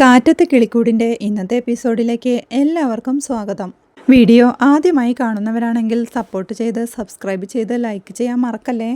കാറ്റത്ത് കിളിക്കൂടിന്റെ ഇന്നത്തെ എപ്പിസോഡിലേക്ക് എല്ലാവർക്കും സ്വാഗതം. വീഡിയോ ആദ്യമായി കാണുന്നവരാണെങ്കിൽ സപ്പോർട്ട് ചെയ്ത് സബ്സ്ക്രൈബ് ചെയ്ത് ലൈക്ക് ചെയ്യാൻ മറക്കല്ലേ?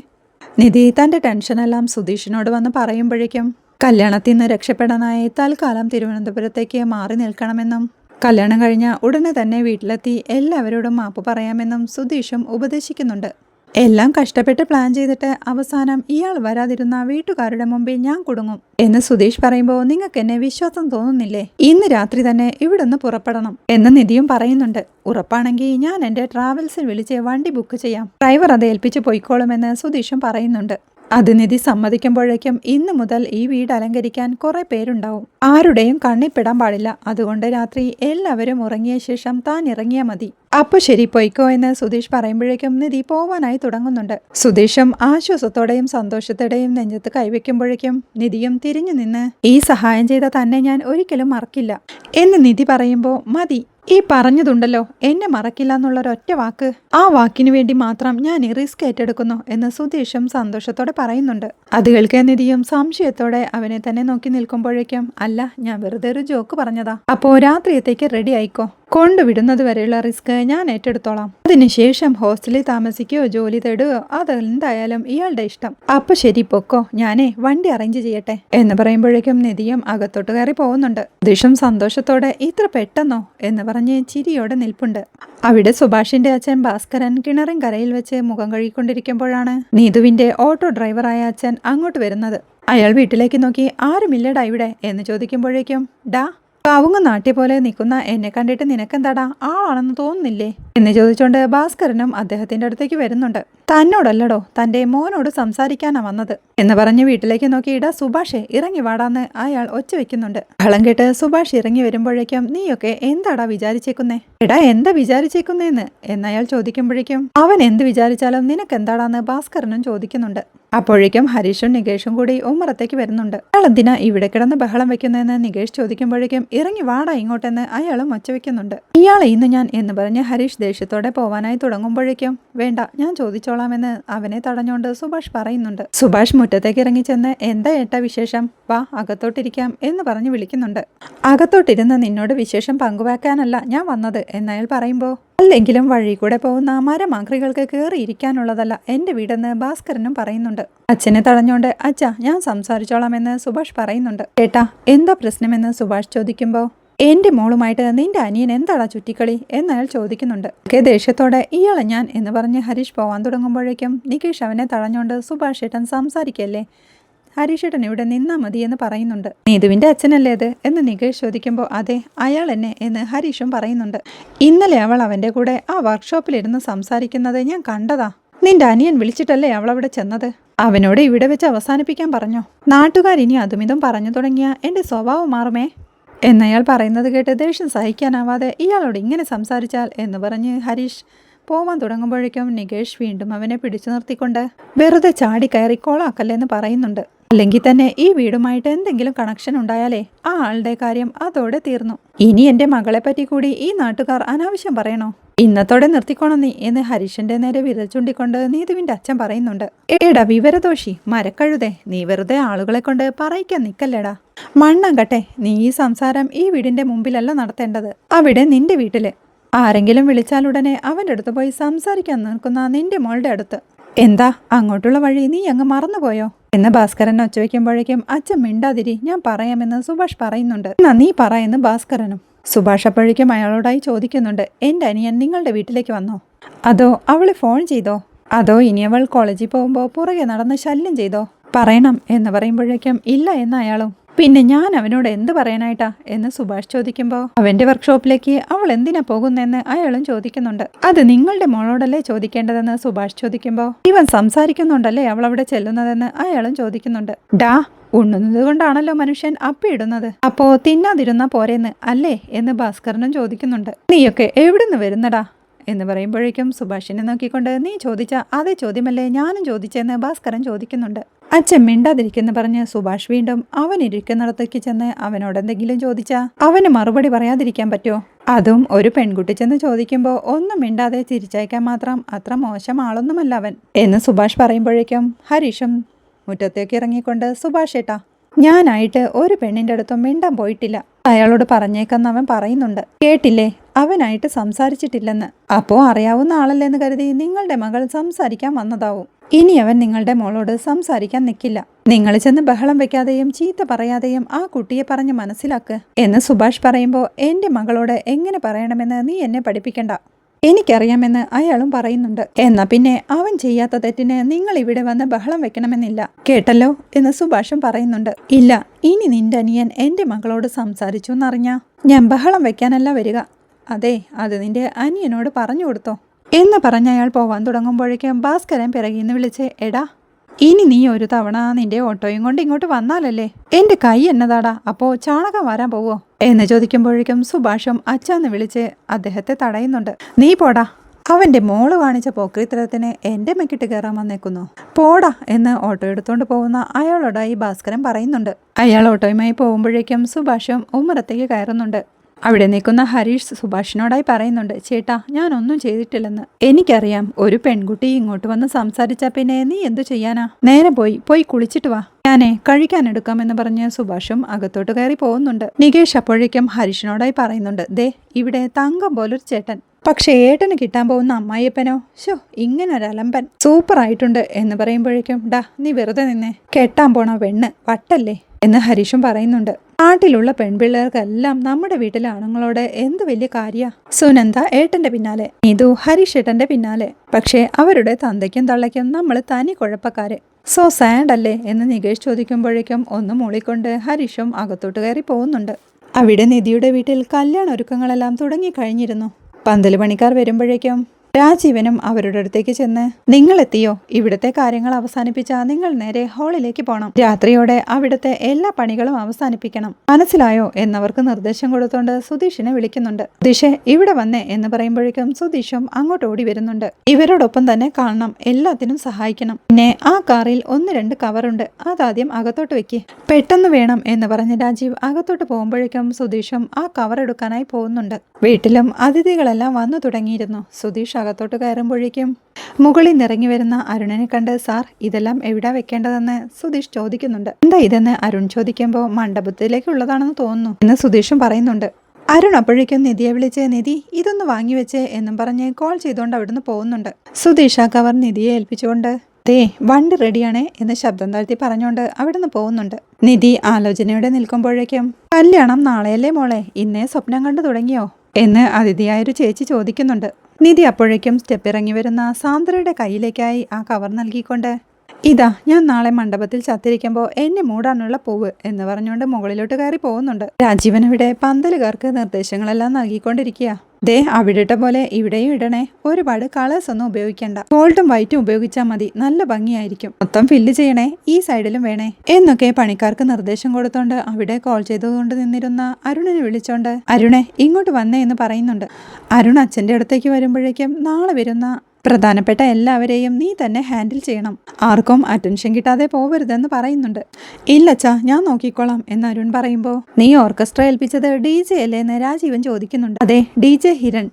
നിധി തന്റെ ടെൻഷനെല്ലാം സുധീഷിനോട് വന്ന് പറയുമ്പോഴേക്കും കല്യാണത്തിൽ നിന്ന് രക്ഷപ്പെടാനായി തൽക്കാലം തിരുവനന്തപുരത്തേക്ക് മാറി നിൽക്കണമെന്നും കല്യാണം കഴിഞ്ഞ ഉടനെ തന്നെ വീട്ടിലെത്തി എല്ലാവരോടും മാപ്പ് പറയാമെന്നും സുധീഷും ഉപദേശിക്കുന്നുണ്ട്. എല്ലാം കഷ്ടപ്പെട്ട് പ്ലാൻ ചെയ്തിട്ട് അവസാനം ഇയാൾ വരാതിരുന്ന വീട്ടുകാരുടെ മുമ്പിൽ ഞാൻ കുടുങ്ങും. എന്ന് സുധീഷ് പറയുമ്പോൾ നിങ്ങൾക്ക് എന്നെ വിശ്വാസം തോന്നുന്നില്ലേ? ഇന്ന് രാത്രി തന്നെ ഇവിടുന്ന് പുറപ്പെടണം എന്ന് നിധിയും പറയുന്നുണ്ട്. ഉറപ്പാണെങ്കിൽ ഞാൻ എന്റെ ട്രാവൽസിൽ വിളിച്ച് വണ്ടി ബുക്ക് ചെയ്യാം. ഡ്രൈവർ അത് ഏൽപ്പിച്ച് പോയിക്കോളുമെന്ന് സുധീഷും പറയുന്നുണ്ട്. അത് നിധി സമ്മതിക്കുമ്പോഴേക്കും ഇന്ന് മുതൽ ഈ വീട് അലങ്കരിക്കാൻ കുറെ പേരുണ്ടാവും. ആരുടെയും കണ്ണിപ്പെടാൻ പാടില്ല. അതുകൊണ്ട് രാത്രി എല്ലാവരും ഉറങ്ങിയ ശേഷം താൻ ഇറങ്ങിയാൽ മതി. അപ്പൊ ശരി പോയിക്കോ എന്ന് സുധീഷ് പറയുമ്പോഴേക്കും നിധി പോവാനായി തുടങ്ങുന്നുണ്ട്. സുധീഷും ആശ്വാസത്തോടെയും സന്തോഷത്തോടെയും നെഞ്ചത്ത് കൈവയ്ക്കുമ്പോഴേക്കും നിധിയും തിരിഞ്ഞു നിന്ന് ഈ സഹായം ചെയ്ത തന്നെ ഞാൻ ഒരിക്കലും മറക്കില്ല എന്ന് നിധി പറയുമ്പോൾ മതി ഈ പറഞ്ഞതുണ്ടല്ലോ എന്നെ മറക്കില്ല എന്നുള്ളൊരൊറ്റ വാക്ക്. ആ വാക്കിനു വേണ്ടി മാത്രം ഞാൻ ഈ റിസ്ക് ഏറ്റെടുക്കുന്നു എന്ന് സുധീഷും സന്തോഷത്തോടെ പറയുന്നുണ്ട്. അത് കേൾക്കാൻ നിധിയും സംശയത്തോടെ അവനെ തന്നെ നോക്കി നിൽക്കുമ്പോഴേക്കും അല്ല ഞാൻ വെറുതെ ഒരു ജോക്ക് പറഞ്ഞതാ. അപ്പോ രാത്രിയത്തേക്ക് റെഡി ആയിക്കോ? കൊണ്ടുവിടുന്നത് വരെയുള്ള റിസ്ക് ഞാൻ ഏറ്റെടുത്തോളാം. അതിനുശേഷം ഹോസ്റ്റലിൽ താമസിക്കുകയോ ജോലി തേടുകയോ അതെന്തായാലും ഇയാളുടെ ഇഷ്ടം. അപ്പൊ ശരി പൊക്കോ ഞാനേ വണ്ടി അറേഞ്ച് ചെയ്യട്ടെ എന്ന് പറയുമ്പോഴേക്കും നിധിയും അകത്തോട്ട് കയറി പോകുന്നുണ്ട്. ദിഷും സന്തോഷത്തോടെ ഇത്ര പെട്ടെന്നോ എന്ന് പറഞ്ഞ് ചിരിയോടെ നിൽപ്പുണ്ട്. അവിടെ സുഭാഷിന്റെ അച്ഛൻ ഭാസ്കരൻ കിണറും കരയിൽ വെച്ച് മുഖം കഴുകിക്കൊണ്ടിരിക്കുമ്പോഴാണ് നീതുവിന്റെ ഓട്ടോ ഡ്രൈവറായ അച്ഛൻ അങ്ങോട്ട് വരുന്നത്. അയാൾ വീട്ടിലേക്ക് നോക്കി ആരുമില്ലടാ ഇവിടെ? എന്ന് ചോദിക്കുമ്പോഴേക്കും ഡാ കാവുങ്ങ നാട്ടി പോലെ നിൽക്കുന്ന എന്നെ കണ്ടിട്ട് നിനക്കെന്താടാ? ആളാണെന്ന് തോന്നുന്നില്ലേ? എന്ന് ചോദിച്ചുകൊണ്ട് ഭാസ്കരനും അദ്ദേഹത്തിന്റെ അടുത്തേക്ക് വരുന്നുണ്ട്. തന്നോടല്ലടോ തന്റെ മോനോട് സംസാരിക്കാനാ വന്നത്. എന്ന് പറഞ്ഞ് വീട്ടിലേക്ക് നോക്കി ഇടാ സുഭാഷേ ഇറങ്ങി വാടാന്ന് അയാൾ ഒച്ച വെക്കുന്നുണ്ട്. ബഹളം കേട്ട് സുഭാഷ് ഇറങ്ങി വരുമ്പോഴേക്കും നീയൊക്കെ എന്താടാ വിചാരിച്ചേക്കുന്നേ? എടാ എന്താ വിചാരിച്ചേക്കുന്നേന്ന്? എന്നയാൾ ചോദിക്കുമ്പോഴേക്കും അവൻ എന്ത് വിചാരിച്ചാലും നിനക്കെന്താടാന്ന് ഭാസ്കരനും ചോദിക്കുന്നുണ്ട്. അപ്പോഴേക്കും ഹരീഷും നികേഷും കൂടി ഉമ്മറത്തേക്ക് വരുന്നുണ്ട്. അയാൾ എന്തിനാ ഇവിടെ കിടന്ന് ബഹളം വെക്കുന്നതെന്ന് നികേഷ് ചോദിക്കുമ്പോഴേക്കും ഇറങ്ങി വാടാ ഇങ്ങോട്ടെന്ന് അയാളും ഒച്ച വെക്കുന്നുണ്ട്. ഇയാളെ ഇന്ന് ഞാൻ എന്ന് പറഞ്ഞ് ഹരീഷ് ദേഷ്യത്തോടെ പോവാനായി തുടങ്ങുമ്പോഴേക്കും വേണ്ട ഞാൻ ചോദിച്ചോളാമെന്ന് അവനെ തടഞ്ഞുകൊണ്ട് സുഭാഷ് പറയുന്നുണ്ട്. സുഭാഷ് മുറ്റത്തേക്ക് ഇറങ്ങി ചെന്ന് എന്താ ഏട്ട വിശേഷം? വാ അകത്തോട്ടിരിക്കാം എന്ന് പറഞ്ഞ് വിളിക്കുന്നുണ്ട്. അകത്തോട്ടിരുന്ന് നിന്നോട് വിശേഷം പങ്കുവെക്കാനല്ല ഞാൻ വന്നത് എന്നയാൾ പറയുമ്പോൾ അല്ലെങ്കിലും വഴി കൂടെ പോകുന്ന മരമാക്രികൾക്ക് കയറിയിരിക്കാനുള്ളതല്ല എന്റെ വീടെന്ന് ഭാസ്കരനും പറയുന്നുണ്ട്. അച്ഛനെ തടഞ്ഞുകൊണ്ട് അച്ഛാ ഞാൻ സംസാരിച്ചോളാം എന്ന് സുഭാഷ് പറയുന്നുണ്ട്. കേട്ടാ എന്താ പ്രശ്നമെന്ന് സുഭാഷ് ചോദിക്കുമ്പോൾ എന്റെ മോളുമായിട്ട് നിന്റെ അനിയൻ എന്താടാ ചുറ്റിക്കളി? എന്നയാൾ ചോദിക്കുന്നുണ്ട്. ഒക്കെ ദേഷ്യത്തോടെ ഇയാളെ ഞാൻ എന്ന് പറഞ്ഞ് ഹരീഷ് പോവാൻ തുടങ്ങുമ്പോഴേക്കും നികേഷ് അവനെ തടഞ്ഞുകൊണ്ട് സുഭാഷ് ഏട്ടൻ സംസാരിക്കല്ലേ? ഹരീഷേട്ടൻ ഇവിടെ നിന്നാ മതി എന്ന് പറയുന്നുണ്ട്. നീതുവിന്റെ അച്ഛനല്ലേ അത് എന്ന് നികേഷ് ചോദിക്കുമ്പോൾ അതെ അയാൾ എന്നെ എന്ന് ഹരീഷും പറയുന്നുണ്ട്. ഇന്നലെ അവൾ അവന്റെ കൂടെ ആ വർക്ക്ഷോപ്പിൽ വർക്ക്ഷോപ്പിലിരുന്ന് സംസാരിക്കുന്നത് ഞാൻ കണ്ടതാ. നിന്റെ അനിയൻ വിളിച്ചിട്ടല്ലേ അവൾ അവിടെ ചെന്നത്? അവനോട് ഇവിടെ വെച്ച് അവസാനിപ്പിക്കാൻ പറഞ്ഞോ? നാട്ടുകാരിനി അതുമിതും പറഞ്ഞു തുടങ്ങിയ എന്റെ സ്വഭാവം മാറുമേ? എന്നയാൾ പറയുന്നത് കേട്ട് ദേഷ്യം സഹിക്കാനാവാതെ ഇയാളോട് ഇങ്ങനെ സംസാരിച്ചാൽ എന്ന് പറഞ്ഞ് ഹരീഷ് പോവാൻ തുടങ്ങുമ്പോഴേക്കും നികേഷ് വീണ്ടും അവനെ പിടിച്ചു നിർത്തിക്കൊണ്ട് വെറുതെ ചാടി കയറി കോളാക്കല്ലെന്ന് പറയുന്നുണ്ട്. അല്ലെങ്കിൽ തന്നെ ഈ വീടുമായിട്ട് എന്തെങ്കിലും കണക്ഷൻ ഉണ്ടായാലേ ആ ആളുടെ കാര്യം അതോടെ തീർന്നു. ഇനി മകളെ പറ്റി കൂടി ഈ നാട്ടുകാർ അനാവശ്യം പറയണോ? ഇന്നത്തോടെ നിർത്തിക്കോണം നീ എന്ന് ഹരീഷന്റെ നേരെ വിരൽ ചൂണ്ടിക്കൊണ്ട് നീതുവിന്റെ അച്ഛൻ പറയുന്നുണ്ട്. ഏടാ വിവരദോഷി മരക്കഴുതേ നീ വെറുതെ ആളുകളെ കൊണ്ട് പറയിക്കാൻ നിക്കല്ലേടാ. മണ്ണങ്കട്ടെ നീ ഈ സംസാരം ഈ വീടിന്റെ മുമ്പിലല്ല നടത്തേണ്ടത്. അവിടെ നിന്റെ വീട്ടിൽ. ആരെങ്കിലും വിളിച്ചാലുടനെ അവന്റെ അടുത്ത് പോയി സംസാരിക്കാൻ നിൽക്കുന്ന നിന്റെ മോളുടെ അടുത്ത്. എന്താ അങ്ങോട്ടുള്ള വഴി നീ അങ്ങ് മറന്നുപോയോ? എന്ന് ഭാസ്കരൻ ഒച്ചവെക്കുമ്പോഴേക്കും അച്ഛൻ മിണ്ടാതിരി ഞാൻ പറയാമെന്ന് സുഭാഷ് പറയുന്നുണ്ട്. എന്നാ നീ പറയുന്നു ഭാസ്കരനും. സുഭാഷ് അപ്പോഴേക്കും അയാളോടായി ചോദിക്കുന്നുണ്ട് എന്റെ അനിയൻ നിങ്ങളുടെ വീട്ടിലേക്ക് വന്നോ? അതോ അവൾ ഫോൺ ചെയ്തോ? അതോ ഇനി അവൾ കോളേജിൽ പോകുമ്പോൾ പുറകെ നടന്ന് ശല്യം ചെയ്തോ? പറയണം എന്ന് പറയുമ്പോഴേക്കും ഇല്ല എന്ന് അയാളും പിന്നെ ഞാൻ അവനോട് എന്ത് പറയാനായിട്ടാ എന്ന് സുഭാഷ് ചോദിക്കുമ്പോൾ അവന്റെ വർക്ക്ഷോപ്പിലേക്ക് അവൾ എന്തിനാ പോകുന്നെന്ന് അയാളും ചോദിക്കുന്നുണ്ട്. അത് നിങ്ങളുടെ മോളോടല്ലേ ചോദിക്കേണ്ടതെന്ന് സുഭാഷ് ചോദിക്കുമ്പോൾ ഇവൻ സംസാരിക്കുന്നുണ്ടല്ലേ അവൾ അവിടെ ചെല്ലുന്നതെന്ന് അയാളും ചോദിക്കുന്നുണ്ട്. ഡാ ഉണ്ണുന്നത് കൊണ്ടാണല്ലോ മനുഷ്യൻ അപ്പിയിടുന്നത് അപ്പോ തിന്നാതിരുന്ന പോരെന്ന് അല്ലേ എന്ന് ഭാസ്കരനും ചോദിക്കുന്നുണ്ട്. നീയൊക്കെ എവിടുന്ന് വരുന്നടാ? എന്ന് പറയുമ്പോഴേക്കും സുഭാഷിനെ നോക്കിക്കൊണ്ട് നീ ചോദിച്ച അതേ ചോദ്യമല്ലേ ഞാനും ചോദിച്ചെന്ന് ഭാസ്കരൻ ചോദിക്കുന്നുണ്ട്. അച്ഛൻ മിണ്ടാതിരിക്കുന്നു പറഞ്ഞ് സുഭാഷ് വീണ്ടും അവൻ ഇരിക്കുന്നിടത്തേക്ക് ചെന്ന് അവനോട് എന്തെങ്കിലും ചോദിച്ചാ? അവന് മറുപടി പറയാതിരിക്കാൻ പറ്റുമോ അതും ഒരു പെൺകുട്ടി ചെന്ന് ചോദിക്കുമ്പോൾ ഒന്നും മിണ്ടാതെ തിരിച്ചയക്കാൻ മാത്രം അത്ര മോശം ആളൊന്നുമല്ല അവൻ. എന്ന് സുഭാഷ് പറയുമ്പോഴേക്കും ഹരീഷും മുറ്റത്തേക്ക് ഇറങ്ങിക്കൊണ്ട് സുഭാഷ് ഏട്ടാ ഞാനായിട്ട് ഒരു പെണ്ണിന്റെ അടുത്തും മിണ്ടാൻ പോയിട്ടില്ല. അയാളോട് പറഞ്ഞേക്കെന്ന് അവൻ പറയുന്നുണ്ട്. കേട്ടില്ലേ? അവനായിട്ട് സംസാരിച്ചിട്ടില്ലെന്ന്. അപ്പോ അറിയാവുന്ന ആളല്ലെന്ന് കരുതി നിങ്ങളുടെ മകൾ സംസാരിക്കാൻ വന്നതാവും. ഇനി അവൻ നിങ്ങളുടെ മോളോട് സംസാരിക്കാൻ നിൽക്കില്ല നിങ്ങൾ ചെന്ന് ബഹളം വെക്കാതെയും ചീത്ത പറയാതെയും ആ കുട്ടിയെ പറഞ്ഞ് മനസ്സിലാക്ക് എന്ന് സുഭാഷ് പറയുമ്പോൾ എന്റെ മകളോട് എങ്ങനെ പറയണമെന്ന് നീ എന്നെ പഠിപ്പിക്കണ്ട. എനിക്കറിയാമെന്ന് അയാളും പറയുന്നുണ്ട്. എന്നാ പിന്നെ അവൻ ചെയ്യാത്ത തെറ്റിന് നിങ്ങൾ ഇവിടെ വന്ന് ബഹളം വെക്കണമെന്നില്ല. കേട്ടല്ലോ എന്ന് സുഭാഷും പറയുന്നുണ്ട്. ഇല്ല ഇനി നിന്റെ അനിയൻ എന്റെ മകളോട് സംസാരിച്ചു എന്നറിഞ്ഞാ? ഞാൻ ബഹളം വെക്കാനല്ല വരിക. അതെ അത് നിന്റെ അനിയനോട് പറഞ്ഞു കൊടുത്തോ. എന്ന് പറഞ്ഞ അയാൾ പോവാൻ തുടങ്ങുമ്പോഴേക്കും ഭാസ്കരൻ പിറകിന്ന് വിളിച്ച് എടാ ഇനി നീ ഒരു തവണ നിന്റെ ഓട്ടോയും കൊണ്ട് ഇങ്ങോട്ട് വന്നാലല്ലേ? എന്റെ കൈ എന്നതാടാ അപ്പോ ചാണകം വരാൻ പോവോ? എന്ന് ചോദിക്കുമ്പോഴേക്കും സുഭാഷും അച്ഛന്ന് വിളിച്ച് അദ്ദേഹത്തെ തടയുന്നുണ്ട്. നീ പോടാ അവന്റെ മോൾ കാണിച്ച പോക്രിത്തരത്തിന് എന്റെ മെക്കിട്ട് കയറാൻ വന്നേക്കുന്നു. പോടാ എന്ന് ഓട്ടോ എടുത്തുകൊണ്ട് പോകുന്ന അയാളോടായി ഭാസ്കരൻ പറയുന്നുണ്ട്. അയാൾ ഓട്ടോയുമായി പോകുമ്പോഴേക്കും സുഭാഷും ഉമ്മറത്തേക്ക് കയറുന്നുണ്ട്. അവിടെ നിൽക്കുന്ന ഹരീഷ് സുഭാഷിനോടായി പറയുന്നുണ്ട് ചേട്ടാ ഞാനൊന്നും ചെയ്തിട്ടില്ലെന്ന്. എനിക്കറിയാം ഒരു പെൺകുട്ടി ഇങ്ങോട്ട് വന്ന് സംസാരിച്ചാ പിന്നെ നീ എന്തു ചെയ്യാനാ? നേരെ പോയി പോയി കുളിച്ചിട്ട് വാ. ഞാനേ കഴിക്കാൻ എടുക്കാമെന്ന് പറഞ്ഞ് സുഭാഷും അകത്തോട്ട് കയറി പോകുന്നുണ്ട്. നികേഷ് അപ്പോഴേക്കും ഹരീഷിനോടായി പറയുന്നുണ്ട് ദേ ഇവിടെ തങ്കം പോലൊരു ചേട്ടൻ. പക്ഷേ ഏട്ടന് കിട്ടാൻ പോകുന്ന അമ്മായിയപ്പനോ? ഷോ ഇങ്ങനെ ഒരു സൂപ്പർ ആയിട്ടുണ്ട് എന്ന് പറയുമ്പോഴേക്കും ഡാ നീ വെറുതെ നിന്നെ. കെട്ടാൻ പോണോ വെണ്ണ് വട്ടല്ലേ? എന്ന് ഹരീഷും പറയുന്നുണ്ട്. നാട്ടിലുള്ള പെൺപിള്ളേർക്കെല്ലാം നമ്മുടെ വീട്ടിലെ ആണുങ്ങളോട് എന്ത് വലിയ കാര്യ? സുനന്ദ ഏട്ടന്റെ പിന്നാലെ നീതു ഹരീഷ് ഏട്ടന്റെ പിന്നാലെ. പക്ഷേ അവരുടെ തന്തയ്ക്കും തള്ളയ്ക്കും നമ്മൾ തനി കുഴപ്പക്കാര്. സോ സാഡ് അല്ലേ? എന്ന് നികേഷ് ചോദിക്കുമ്പോഴേക്കും ഒന്ന് മൂളിക്കൊണ്ട് ഹരീഷും അകത്തോട്ട് കയറി പോകുന്നുണ്ട്. അവിടെ നിധിയുടെ വീട്ടിൽ കല്യാണ ഒരുക്കങ്ങളെല്ലാം തുടങ്ങിക്കഴിഞ്ഞിരുന്നു. പന്തൽ പണിക്കാർ വരുമ്പോഴേക്കും രാജീവനും അവരുടെ അടുത്തേക്ക് ചെന്ന് നിങ്ങൾ എത്തിയോ ഇവിടുത്തെ കാര്യങ്ങൾ അവസാനിപ്പിച്ചാൽ നിങ്ങൾ നേരെ ഹാളിലേക്ക് പോണം. രാത്രിയോടെ അവിടുത്തെ എല്ലാ പണികളും അവസാനിപ്പിക്കണം. മനസ്സിലായോ? എന്നവർക്ക് നിർദ്ദേശം കൊടുത്തോണ്ട് സുധീഷിനെ വിളിക്കുന്നുണ്ട്. സുധീഷെ ഇവിടെ വന്നേ എന്ന് പറയുമ്പോഴേക്കും സുധീഷും അങ്ങോട്ട് ഓടി വരുന്നുണ്ട്. ഇവരോടൊപ്പം തന്നെ കാണണം എല്ലാത്തിനും സഹായിക്കണം. പിന്നെ ആ കാറിൽ ഒന്ന് രണ്ട് കവറുണ്ട് അതാദ്യം അകത്തോട്ട് വെക്കി. പെട്ടെന്ന് വേണം എന്ന് പറഞ്ഞ രാജീവ് അകത്തോട്ട് പോകുമ്പോഴേക്കും സുധീഷും ആ കവർ എടുക്കാനായി പോകുന്നുണ്ട്. വീട്ടിലും അതിഥികളെല്ലാം വന്നു തുടങ്ങിയിരുന്നു. സുധീഷ് അകത്തോട്ട് കയറുമ്പോഴേക്കും മുകളിൽ നിറങ്ങി വരുന്ന അരുണനെ കണ്ട് സാർ ഇതെല്ലാം എവിടാ വെക്കേണ്ടതെന്ന് സുധീഷ് ചോദിക്കുന്നുണ്ട്. എന്താ ഇതെന്ന്? അരുൺ ചോദിക്കുമ്പോൾ മണ്ഡപത്തിലേക്കുള്ളതാണെന്ന് തോന്നുന്നു എന്ന് സുധീഷും പറയുന്നുണ്ട്. അരുൺ അപ്പോഴേക്കും നിധിയെ വിളിച്ച് നിധി ഇതൊന്ന് വാങ്ങിവെച്ച് എന്നും പറഞ്ഞ് കോൾ ചെയ്തുകൊണ്ട് അവിടുന്ന് പോകുന്നുണ്ട്. സുധീഷ് ആ കവർ നിധിയെ ഏൽപ്പിച്ചുകൊണ്ട് ദേ വണ്ടി റെഡിയാണേ എന്ന് ശബ്ദം താഴ്ത്തി പറഞ്ഞുകൊണ്ട് അവിടുന്ന് പോകുന്നുണ്ട്. നിധി ആലോചനയോടെ നിൽക്കുമ്പോഴേക്കും കല്യാണം നാളെയല്ലേ മോളെ? ഇന്നേ സ്വപ്നം കണ്ടു തുടങ്ങിയോ? എന്ന് അതിഥിയായൊരു ചേച്ചി ചോദിക്കുന്നുണ്ട്. നിധി അപ്പോഴേക്കും സ്റ്റെപ്പ് ഇറങ്ങി വരുന്ന സാന്ദ്രയുടെ കയ്യിലേക്കായി ആ കവർ നൽകിക്കൊണ്ട് ഇതാ ഞാൻ നാളെ മണ്ഡപത്തിൽ ചത്തിരിക്കുമ്പോൾ എന്നെ മൂടാനുള്ള പൂവ് എന്ന് പറഞ്ഞുകൊണ്ട് മുകളിലോട്ട് കയറി പോകുന്നുണ്ട്. രാജീവൻ ഇവിടെ പന്തലുകാർക്ക് നിർദ്ദേശങ്ങളെല്ലാം നൽകിക്കൊണ്ടിരിക്കുക. ദേ അവിടെ പോലെ ഇവിടെയും ഇടണേ. ഒരുപാട് കളേഴ്സ് ഒന്നും ഉപയോഗിക്കണ്ട. ഗോൾഡും വൈറ്റും ഉപയോഗിച്ചാൽ മതി. നല്ല ഭംഗിയായിരിക്കും. മൊത്തം ഫില്ല് ചെയ്യണേ. ഈ സൈഡിലും വേണേ. എന്നൊക്കെ പണിക്കാർക്ക് നിർദ്ദേശം കൊടുത്തോണ്ട് അവിടെ കോൾ ചെയ്തുകൊണ്ട് നിന്നിരുന്ന അരുണിനെ വിളിച്ചോണ്ട് അരുണെ ഇങ്ങോട്ട് വന്നേ എന്ന് പറയുന്നുണ്ട്. അരുൺ അച്ഛന്റെ അടുത്തേക്ക് വരുമ്പോഴേക്കും നാളെ വരുന്ന പ്രധാനപ്പെട്ട എല്ലാവരെയും നീ തന്നെ ഹാൻഡിൽ ചെയ്യണം. ആർക്കും അറ്റൻഷൻ കിട്ടാതെ പോവരുതെന്ന് പറയുന്നുണ്ട്. ഇല്ലച്ചാ ഞാൻ നോക്കിക്കോളാം എന്ന് അരുൺ പറയുമ്പോൾ നീ ഓർക്കസ്ട്ര ഏൽപ്പിച്ചത് ഡി ജെ അല്ലേ എന്ന് രാജീവൻ ചോദിക്കുന്നുണ്ട്. അതെ ഡി ജെ ഹിരൺ.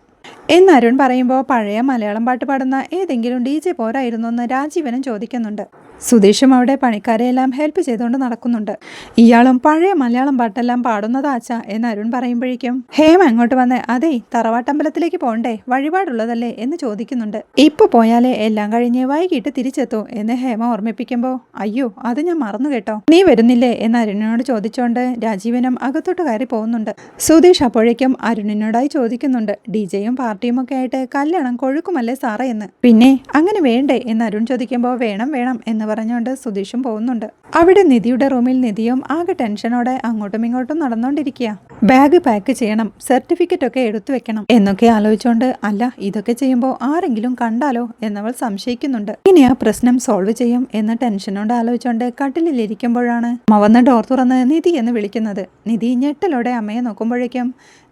എന്ന് അരുൺ പറയുമ്പോൾ പഴയ മലയാളം പാട്ട് പാടുന്ന ഏതെങ്കിലും ഡി ജെ പോരായിരുന്നു എന്ന് രാജീവനും ചോദിക്കുന്നുണ്ട്. സുധീഷും അവിടെ പണിക്കാരെയെല്ലാം ഹെൽപ്പ് ചെയ്തുകൊണ്ട് നടക്കുന്നുണ്ട്. ഇയാളും പഴയ മലയാളം പാട്ടെല്ലാം പാടുന്നതാച്ച എന്ന് അരുൺ പറയുമ്പോഴേക്കും ഹേമ അങ്ങോട്ട് വന്ന് അതെ തറവാട്ടമ്പലത്തിലേക്ക് പോണ്ടേ വഴിപാടുള്ളതല്ലേ? എന്ന് ചോദിക്കുന്നുണ്ട്. ഇപ്പൊ പോയാലേ എല്ലാം കഴിഞ്ഞ് വൈകിട്ട് തിരിച്ചെത്തൂ എന്ന് ഹേമ ഓർമ്മിപ്പിക്കുമ്പോൾ അയ്യോ അത് ഞാൻ മറന്നു കേട്ടോ. നീ വരുന്നില്ലേ? എന്ന് അരുണിനോട് ചോദിച്ചുകൊണ്ട് രാജീവനും അകത്തോട്ട് കയറി പോകുന്നുണ്ട്. സുധീഷ് അപ്പോഴേക്കും അരുണിനോടായി ചോദിക്കുന്നുണ്ട് ഡി ജെയും പാർട്ടിയും ഒക്കെ ആയിട്ട് കല്യാണം കൊഴുക്കുമല്ലേ സാറേ എന്ന്? പിന്നെ അങ്ങനെ വേണ്ടേ? എന്ന് അരുൺ ചോദിക്കുമ്പോൾ വേണം വേണം എന്ന് പറഞ്ഞുകൊണ്ട് സുധീഷും പോകുന്നുണ്ട്. അവിടെ നിധിയുടെ റൂമിൽ നിധിയും ആകെ ടെൻഷനോടെ അങ്ങോട്ടും ഇങ്ങോട്ടും നടന്നുകൊണ്ടിരിക്കുക ബാഗ് പാക്ക് ചെയ്യണം സർട്ടിഫിക്കറ്റ് ഒക്കെ എടുത്തു വെക്കണം എന്നൊക്കെ ആലോചിച്ചുകൊണ്ട് അല്ല ഇതൊക്കെ ചെയ്യുമ്പോൾ ആരെങ്കിലും കണ്ടാലോ? എന്നവൾ സംശയിക്കുന്നുണ്ട്. ഇനി ആ പ്രശ്നം സോൾവ് ചെയ്യും എന്ന് ടെൻഷനോട് ആലോചിച്ചുകൊണ്ട് കട്ടിലിരിക്കുമ്പോഴാണ് അമ്മ വന്ന് ഡോർ തുറന്ന് നിധി എന്ന് വിളിക്കുന്നത്. നിധി ഞെട്ടലോടെ അമ്മയെ നോക്കുമ്പോഴേക്കും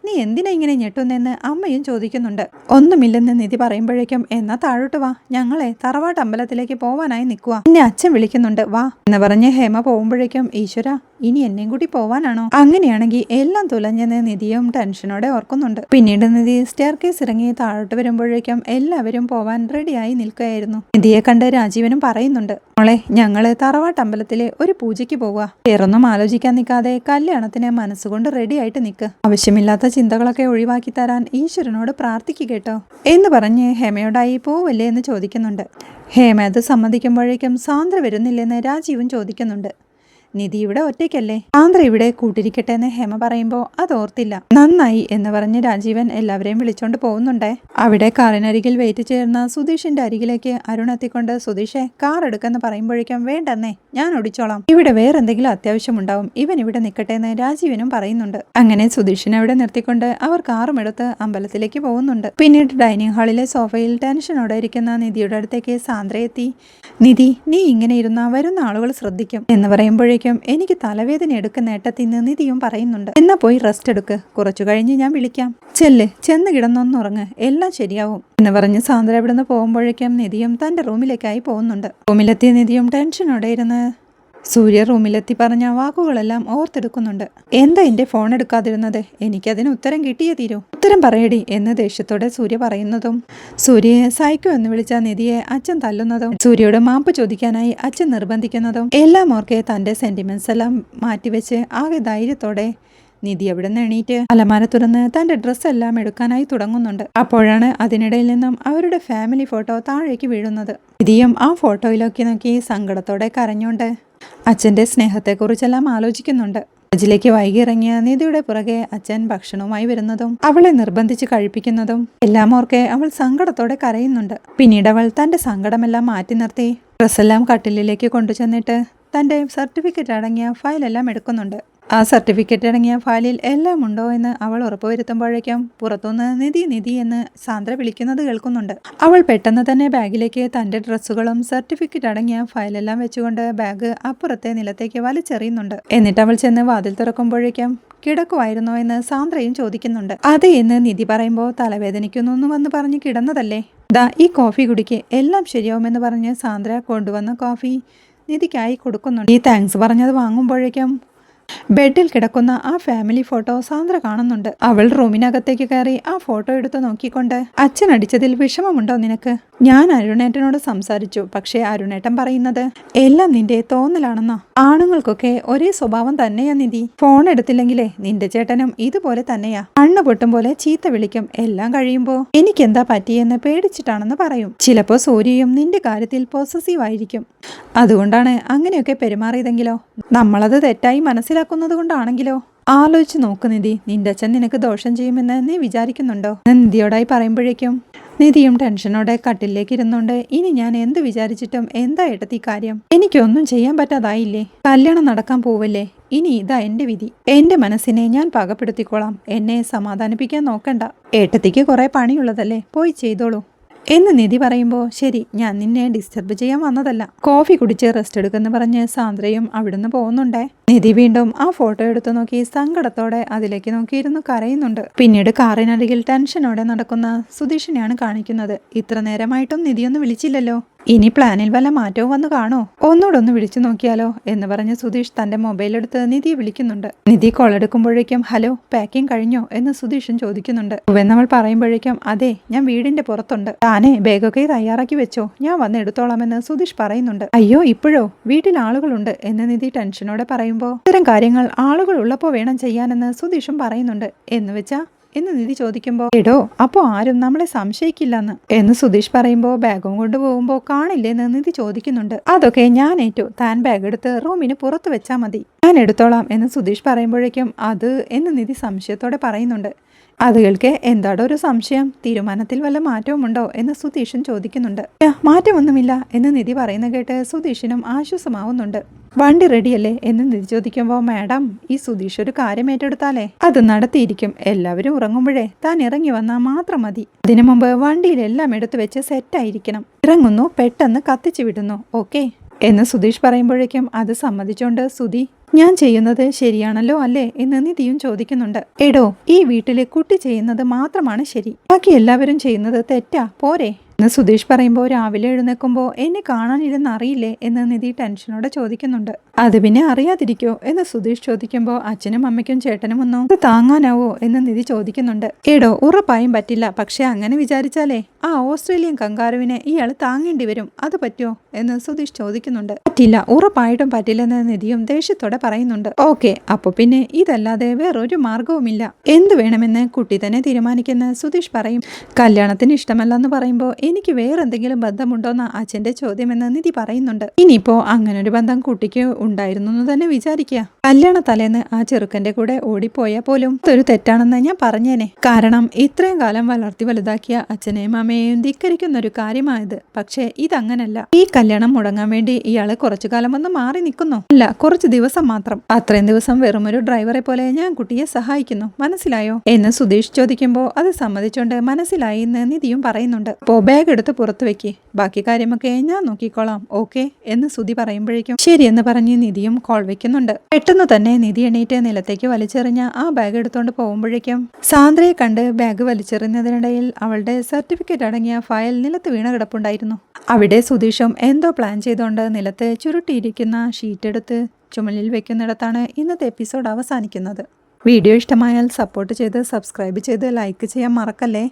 നീ എന്തിനാ ഇങ്ങനെ ഞെട്ടുന്നെന്ന് അമ്മയും ചോദിക്കുന്നുണ്ട്. ഒന്നുമില്ലെന്ന് നിധി പറയുമ്പോഴേക്കും എന്നാ താഴോട്ട് വാ. ഞങ്ങളെ തറവാട്ട് അമ്പലത്തിലേക്ക് പോവാനായി നിൽക്കുക എന്നെ അച്ഛൻ വിളിക്കുന്നുണ്ട് വാ. എന്ന് പറഞ്ഞ് ഹേമ പോകുമ്പോഴേക്കും ഈശ്വര ഇനി എന്നെയും കൂടി പോവാനാണോ? അങ്ങനെയാണെങ്കിൽ എല്ലാം തുലഞ്ഞെന്ന് നിധിയും ടെൻഷനോടെ ഓർക്കുന്നുണ്ട്. പിന്നീട് നിധി സ്റ്റെയർ കേസ് ഇറങ്ങി താഴോട്ട് വരുമ്പോഴേക്കും എല്ലാവരും പോവാൻ റെഡിയായി നിൽക്കുകയായിരുന്നു. നിധിയെ കണ്ട് രാജീവനും പറയുന്നുണ്ട് മോളെ ഞങ്ങൾ തറവാട്ടമ്പലത്തിലെ ഒരു പൂജയ്ക്ക് പോവുക വേറൊന്നും ആലോചിക്കാൻ നിൽക്കാതെ കല്യാണത്തിന് മനസ്സുകൊണ്ട് റെഡിയായിട്ട് നിൽക്ക് ആവശ്യമില്ലാത്ത ചിന്തകളൊക്കെ ഒഴിവാക്കി തരാൻ ഈശ്വരനോട് പ്രാർത്ഥിക്കുക കേട്ടോ. എന്ന് പറഞ്ഞ് ഹേമയോടായി പോവല്ലേ എന്ന് ചോദിക്കുന്നുണ്ട്. ഹേമ അത് സമ്മതിക്കുമ്പോഴേക്കും സാന്ദ്ര വരുന്നില്ലെന്ന് രാജീവും ചോദിക്കുന്നുണ്ട്. നിധി ഇവിടെ ഒറ്റയ്ക്കല്ലേ? ആന്ധ്ര ഇവിടെ കൂട്ടിരിക്കട്ടെ എന്ന് ഹേമ പറയുമ്പോൾ അത് ഓർത്തില്ല. നന്നായി എന്ന് പറഞ്ഞ് രാജീവൻ എല്ലാവരെയും വിളിച്ചോണ്ട് പോകുന്നുണ്ടേ. അവിടെ കാറിനരികിൽ വെയിറ്റ് ചേർന്ന സുധീഷിന്റെ അരികിലേക്ക് അരുൺ എത്തിക്കൊണ്ട് സുധീഷെ കാർ എടുക്കെന്ന് പറയുമ്പോഴേക്കും വേണ്ടെന്നേ ഞാൻ ഓടിച്ചോളാം. ഇവിടെ വേറെന്തെങ്കിലും അത്യാവശ്യമുണ്ടാവും ഇവൻ ഇവിടെ നിൽക്കട്ടെ എന്ന് രാജീവനും പറയുന്നുണ്ട്. അങ്ങനെ സുധീഷിനെ അവിടെ നിർത്തിക്കൊണ്ട് അവർ കാറും എടുത്ത് അമ്പലത്തിലേക്ക് പോകുന്നുണ്ട്. പിന്നീട് ഡൈനിങ് ഹാളിലെ സോഫയിൽ ടെൻഷനോടെ ഇരിക്കുന്ന നിധിയുടെ അടുത്തേക്ക് സാന്ദ്ര എത്തി നിധി നീ ഇങ്ങനെ ഇരുന്ന വരുന്ന ആളുകൾ ശ്രദ്ധിക്കും എന്ന് പറയുമ്പോഴേക്കും എനിക്ക് തലവേദന എടുക്കുന്ന ഏട്ടത്തിന്ന് നിധിയും പറയുന്നുണ്ട്. എന്നാ പോയി റെസ്റ്റ് എടുക്ക്. കുറച്ചു കഴിഞ്ഞ് ഞാൻ വിളിക്കാം. ചെല്ല്. ചെന്ന് കിടന്നൊന്നുറങ്ങ്. എല്ലാം ശരിയാവും. എന്ന് പറഞ്ഞ് സാന്ദ്ര ഇവിടെ നിന്ന് പോകുമ്പോഴേക്കും നിധിയും തന്റെ റൂമിലേക്കായി പോകുന്നുണ്ട്. റൂമിലെത്തിയ നിധിയും ടെൻഷനോടെ ഇരുന്ന് സൂര്യ റൂമിലെത്തി പറഞ്ഞ വാക്കുകളെല്ലാം ഓർത്തെടുക്കുന്നുണ്ട്. എന്താ എന്റെ ഫോൺ എടുക്കാതിരുന്നത്? എനിക്കതിന് ഉത്തരം കിട്ടിയേ തീരൂ. ഉത്തരം പറയടി എന്ന് ദേഷ്യത്തോടെ സൂര്യ പറയുന്നതും സൂര്യയെ സൈക്കോ എന്ന് വിളിച്ച നിധിയെ അച്ഛൻ തല്ലുന്നതും സൂര്യയോട് മാപ്പ് ചോദിക്കാനായി അച്ഛൻ നിർബന്ധിക്കുന്നതും എല്ലാം ഓർക്കെ തന്റെ സെന്റിമെന്റ്സ് എല്ലാം മാറ്റിവെച്ച് ആകെ ധൈര്യത്തോടെ നിധി അവിടെ നിന്ന് എണീറ്റ് അലമാര തുറന്ന് തന്റെ ഡ്രസ്സ് എല്ലാം എടുക്കാനായി തുടങ്ങുന്നുണ്ട്. അപ്പോഴാണ് അതിനിടയിൽ നിന്നും അവരുടെ ഫാമിലി ഫോട്ടോ താഴേക്ക് വീഴുന്നത്. നിധിയും ആ ഫോട്ടോയിലൊക്കെ നോക്കി സങ്കടത്തോടെ കരഞ്ഞുകൊണ്ട് അച്ഛന്റെ സ്നേഹത്തെക്കുറിച്ചെല്ലാം ആലോചിക്കുന്നുണ്ട്. കോളേജിലേക്ക് വൈകി ഇറങ്ങിയ നിധിയുടെ പുറകെ അച്ഛൻ ഭക്ഷണവുമായി വരുന്നതും അവളെ നിർബന്ധിച്ച് കഴിപ്പിക്കുന്നതും എല്ലാം ഓർക്കെ അവൾ സങ്കടത്തോടെ കരയുന്നുണ്ട്. പിന്നീട് അവൾ തന്റെ സങ്കടമെല്ലാം മാറ്റി നിർത്തി ഡ്രസ്സെല്ലാം കട്ടിലിലേക്ക് കൊണ്ടുചെന്നിട്ട് തന്റെ സർട്ടിഫിക്കറ്റ് അടങ്ങിയ ഫയലെല്ലാം എടുക്കുന്നുണ്ട്. ആ സർട്ടിഫിക്കറ്റ് അടങ്ങിയ ഫയലിൽ എല്ലാം ഉണ്ടോ എന്ന് അവൾ ഉറപ്പുവരുത്തുമ്പോഴേക്കും പുറത്തുനിന്ന് നിധി നിധി എന്ന് സാന്ദ്ര വിളിക്കുന്നത് കേൾക്കുന്നുണ്ട്. അവൾ പെട്ടെന്ന് തന്നെ ബാഗിലേക്ക് തന്റെ ഡ്രസ്സുകളും സർട്ടിഫിക്കറ്റ് അടങ്ങിയ ഫയലെല്ലാം വെച്ചുകൊണ്ട് ബാഗ് അപ്പുറത്തെ നിലത്തേക്ക് വലിച്ചെറിയുന്നുണ്ട്. എന്നിട്ട് അവൾ ചെന്ന് വാതിൽ തുറക്കുമ്പോഴേക്കും കിടക്കുമായിരുന്നോ എന്ന് സാന്ദ്രയും ചോദിക്കുന്നുണ്ട്. അതെ എന്ന് നിധി പറയുമ്പോൾ തലവേദനിക്കുന്നു വന്ന് പറഞ്ഞ് കിടന്നതല്ലേ? ദാ ഈ കോഫി കുടിക്ക് എല്ലാം ശരിയാവുമെന്ന് പറഞ്ഞ് സാന്ദ്ര കൊണ്ടുവന്ന കോഫി നിധിക്കായി കൊടുക്കുന്നുണ്ട്. ഈ താങ്ക്സ് പറഞ്ഞത് വാങ്ങുമ്പോഴേക്കും ബെഡിൽ കിടക്കുന്ന ആ ഫാമിലി ഫോട്ടോ സാന്ദ്ര കാണുന്നുണ്ട്. അവൾ റൂമിനകത്തേക്ക് കയറി ആ ഫോട്ടോ എടുത്ത് നോക്കിക്കൊണ്ട് അച്ഛൻ അടിച്ചതിൽ വിഷമമുണ്ടോ നിനക്ക്? ഞാൻ അരുണേട്ടനോട് സംസാരിച്ചു. പക്ഷേ അരുണേട്ടൻ പറയുന്നത് എല്ലാം നിന്റെ തോന്നലാണെന്നോ. ആണുങ്ങൾക്കൊക്കെ ഒരേ സ്വഭാവം തന്നെയാ നിധി. ഫോൺ എടുത്തില്ലെങ്കിലേ നിന്റെ ചേട്ടനും ഇതുപോലെ തന്നെയാ. കണ്ണു പൊട്ടും പോലെ ചീത്ത വിളിക്കും. എല്ലാം കഴിയുമ്പോ എനിക്കെന്താ പറ്റിയെന്ന് പേടിച്ചിട്ടാണെന്ന് പറയും. ചിലപ്പോ സൂര്യയും നിന്റെ കാര്യത്തിൽ പോസസീവ് ആയിരിക്കും. അതുകൊണ്ടാണ് അങ്ങനെയൊക്കെ പെരുമാറിയതെങ്കിലോ? നമ്മളത് തെറ്റായി മനസ്സിലാക്കുന്നത് കൊണ്ടാണെങ്കിലോ? ആലോചിച്ച് നോക്ക് നിധി. നിന്റെ അച്ഛൻ നിനക്ക് ദോഷം ചെയ്യുമെന്ന് നീ വിചാരിക്കുന്നുണ്ടോ? നിധിയോടായി പറയുമ്പോഴേക്കും നിധിയും ടെൻഷനോടെ കട്ടിലേക്ക് ഇരുന്നുകൊണ്ട് ഇനി ഞാൻ എന്ത് വിചാരിച്ചിട്ടും എന്താ ഏട്ടത്തി കാര്യം? എനിക്കൊന്നും ചെയ്യാൻ പറ്റാതായില്ലേ? കല്യാണം നടക്കാൻ പോവല്ലേ? ഇനി ഇതാ എന്റെ വിധി. എന്റെ മനസ്സിനെ ഞാൻ പാകപ്പെടുത്തിക്കോളാം. എന്നെ സമാധാനിപ്പിക്കാൻ നോക്കണ്ട. ഏട്ടത്തിക്ക് കുറെ പണിയുള്ളതല്ലേ? പോയി ചെയ്തോളൂ. എന്ന് നിധി പറയുമ്പോൾ ശരി ഞാൻ നിന്നെ ഡിസ്റ്റർബ് ചെയ്യാൻ വന്നതല്ല. കോഫി കുടിച്ച് റെസ്റ്റ് എടുക്കുമെന്ന് പറഞ്ഞ് സാന്ദ്രയും അവിടുന്ന് പോകുന്നുണ്ടേ. നിധി വീണ്ടും ആ ഫോട്ടോ എടുത്തു നോക്കി സങ്കടത്തോടെ അതിലേക്ക് നോക്കിയിരുന്നു കരയുന്നുണ്ട്. പിന്നീട് കാറിനരികിൽ ടെൻഷനോടെ നടക്കുന്ന സുധീഷിനെയാണ് കാണിക്കുന്നത്. ഇത്ര നേരമായിട്ടും നിധിയൊന്നും വിളിച്ചില്ലല്ലോ. ഇനി പ്ലാനിൽ വല്ല മാറ്റവും വന്ന് കാണോ? ഒന്നുകൂടെ ഒന്ന് വിളിച്ചു നോക്കിയാലോ എന്ന് പറഞ്ഞ് സുധീഷ് തന്റെ മൊബൈൽ എടുത്ത് നിധിയെ വിളിക്കുന്നുണ്ട്. നിധി കോൾ എടുക്കുമ്പോഴേക്കും ഹലോ പാക്കിംഗ് കഴിഞ്ഞോ? എന്ന് സുധീഷും ചോദിക്കുന്നുണ്ട്. നമ്മൾ പറയുമ്പോഴേക്കും അതെ ഞാൻ വീടിന്റെ പുറത്തുണ്ട്. താനെ ബാഗൊക്കെ തയ്യാറാക്കി വെച്ചോ. ഞാൻ വന്ന് എടുത്തോളാമെന്ന് സുധീഷ് പറയുന്നുണ്ട്. അയ്യോ ഇപ്പോഴോ? വീട്ടിൽ ആളുകളുണ്ട് എന്ന് നിധി ടെൻഷനോടെ പറയുമ്പോൾ ഇത്തരം കാര്യങ്ങൾ ആളുകൾ ഉള്ളപ്പോൾ വേണം ചെയ്യാനെന്ന് സുധീഷും പറയുന്നുണ്ട് എന്ന് വെച്ചാ എന്ന് നിധി ചോദിക്കുമ്പോൾ എടോ അപ്പോൾ ആരും നമ്മളെ സംശയിക്കില്ലെന്ന്. എന്ന് സുധീഷ് പറയുമ്പോൾ ബാഗും കൊണ്ട് പോകുമ്പോൾ കാണില്ലെന്ന് നിധി ചോദിക്കുന്നുണ്ട്. അതൊക്കെ ഞാൻ ഏറ്റു. താൻ ബാഗ് എടുത്ത് റൂമിന് പുറത്ത് വെച്ചാൽ മതി. ഞാൻ എടുത്തോളാം എന്ന് സുധീഷ് പറയുമ്പോഴേക്കും അത് എന്ന് നിധി സംശയത്തോടെ പറയുന്നുണ്ട്. അത് കേൾക്കെ എന്താടോ ഒരു സംശയം? തീരുമാനത്തിൽ വല്ല മാറ്റവുമുണ്ടോ? എന്ന് സുധീഷൻ ചോദിക്കുന്നുണ്ട്. മാറ്റമൊന്നുമില്ല എന്ന് നിധി പറയുന്ന കേട്ട് സുധീഷിനും ആശ്വാസമാവുന്നുണ്ട്. വണ്ടി റെഡിയല്ലേ എന്ന് നിരിചോദിക്കുമ്പോ മാഡം ഈ സുധീഷ് ഒരു കാര്യം ഏറ്റെടുത്താലേ? അത് നടത്തിയിരിക്കും. എല്ലാവരും ഉറങ്ങുമ്പോഴേ താൻ ഇറങ്ങി വന്നാൽ മാത്രം മതി. അതിനു മുമ്പ് വണ്ടിയിലെല്ലാം എടുത്തു വെച്ച് സെറ്റായിരിക്കണം ഇറങ്ങുന്നു പെട്ടെന്ന് കത്തിച്ചു വിടുന്നു. ഓക്കെ? എന്ന് സുധീഷ് പറയുമ്പോഴേക്കും അത് സമ്മതിച്ചോണ്ട് സുധി ഞാൻ ചെയ്യുന്നത് ശരിയാണല്ലോ അല്ലേ? എന്ന് നിധിയും ചോദിക്കുന്നുണ്ട്. എടോ ഈ വീട്ടിലെ കുട്ടി ചെയ്യുന്നത് മാത്രമാണ് ശരി. ബാക്കി എല്ലാവരും ചെയ്യുന്നത് തെറ്റാ. പോരെ. എന്ന് സുധീഷ് പറയുമ്പോൾ രാവിലെ എഴുന്നേൽക്കുമ്പോൾ എന്നെ കാണാനിരുന്ന് അറിയില്ലേ? എന്ന് നിധി ടെൻഷനോടെ ചോദിക്കുന്നുണ്ട്. അത് പിന്നെ അറിയാതിരിക്കോ എന്ന് സുധീഷ് ചോദിക്കുമ്പോൾ അച്ഛനും അമ്മയ്ക്കും ചേട്ടനും ഒന്നും അത് താങ്ങാനാവോ? എന്ന് നിധി ചോദിക്കുന്നുണ്ട്. ഏടോ ഉറപ്പായും പറ്റില്ല. പക്ഷെ അങ്ങനെ വിചാരിച്ചാലേ? ആ ഓസ്ട്രേലിയൻ കങ്കാരുവിനെ ഇയാൾ താങ്ങേണ്ടി വരും. അത് പറ്റുമോ? എന്ന് സുധീഷ് ചോദിക്കുന്നുണ്ട്. പറ്റില്ല. ഉറപ്പായിട്ടും പറ്റില്ലെന്ന് നിധിയും ദേഷ്യത്തോടെ പറയുന്നുണ്ട്. ഓക്കെ. അപ്പൊ പിന്നെ ഇതല്ലാതെ വേറൊരു മാർഗവുമില്ല എന്ത് വേണമെന്ന് കുട്ടി തന്നെ തീരുമാനിക്കുന്ന സുധീഷ് പറയും. കല്യാണത്തിന് ഇഷ്ടമല്ലെന്ന് പറയുമ്പോൾ എനിക്ക് വേറെന്തെങ്കിലും ബന്ധമുണ്ടോന്ന അച്ഛന്റെ ചോദ്യമെന്ന് നിധി പറയുന്നുണ്ട്. ഇനിയിപ്പോ അങ്ങനൊരു ബന്ധം കുട്ടിക്ക് ഉണ്ടായിരുന്നു എന്ന് തന്നെ വിചാരിക്കുക. കല്യാണ തലേന്ന് ആ ചെറുക്കന്റെ കൂടെ ഓടിപ്പോയാൽ പോലും ഒരു തെറ്റാണെന്ന് ഞാൻ പറഞ്ഞേനെ. കാരണം ഇത്രയും കാലം വളർത്തി വലുതാക്കിയ അച്ഛനെയും അമ്മയെയും ധിക്കരിക്കുന്ന ഒരു കാര്യമായത്. പക്ഷേ ഇതങ്ങനല്ല. ഈ കല്യാണം മുടങ്ങാൻ വേണ്ടി ഇയാൾ കുറച്ചു കാലം ഒന്ന് മാറി നിൽക്കുന്നു. അല്ല കുറച്ച് ദിവസം മാത്രം. അത്രയും ദിവസം വെറുമൊരു ഡ്രൈവറെ പോലെ ഞാൻ കുട്ടിയെ സഹായിക്കുന്നു. മനസ്സിലായോ? എന്ന് സുധീഷ് ചോദിക്കുമ്പോൾ അത് സമ്മതിച്ചുകൊണ്ട് മനസ്സിലായി എന്ന് നിധിയും പറയുന്നുണ്ട്. അപ്പോ ബാഗ് എടുത്ത് പുറത്തു വെക്കി. ബാക്കി കാര്യമൊക്കെ ഞാൻ നോക്കിക്കോളാം. ഓക്കെ? എന്ന് സുധി പറയുമ്പോഴേക്കും എന്ന് പറഞ്ഞ് നിധിയും കോൾ വെക്കുന്നുണ്ട്. പെട്ടെന്ന് തന്നെ നിധി എണീറ്റ് നിലത്തേക്ക് വലിച്ചെറിഞ്ഞ ആ ബാഗ് എടുത്തുകൊണ്ട് പോകുമ്പോഴേക്കും സാന്ദ്രയെ കണ്ട് ബാഗ് വലിച്ചെറിഞ്ഞതിനിടയിൽ അവളുടെ സർട്ടിഫിക്കറ്റ് അടങ്ങിയ ഫയൽ നിലത്ത് വീണ കിടപ്പുണ്ടായിരുന്നു. അവിടെ സുധീഷും എന്തോ പ്ലാൻ ചെയ്തുകൊണ്ട് നിലത്ത് ചുരുട്ടിയിരിക്കുന്ന ഷീറ്റ് എടുത്ത് ചുമലിൽ വെക്കുന്നിടത്താണ് ഇന്നത്തെ എപ്പിസോഡ് അവസാനിക്കുന്നത്. വീഡിയോ ഇഷ്ടമായാൽ സപ്പോർട്ട് ചെയ്ത് സബ്സ്ക്രൈബ് ചെയ്ത് ലൈക്ക് ചെയ്യാൻ മറക്കല്ലേ?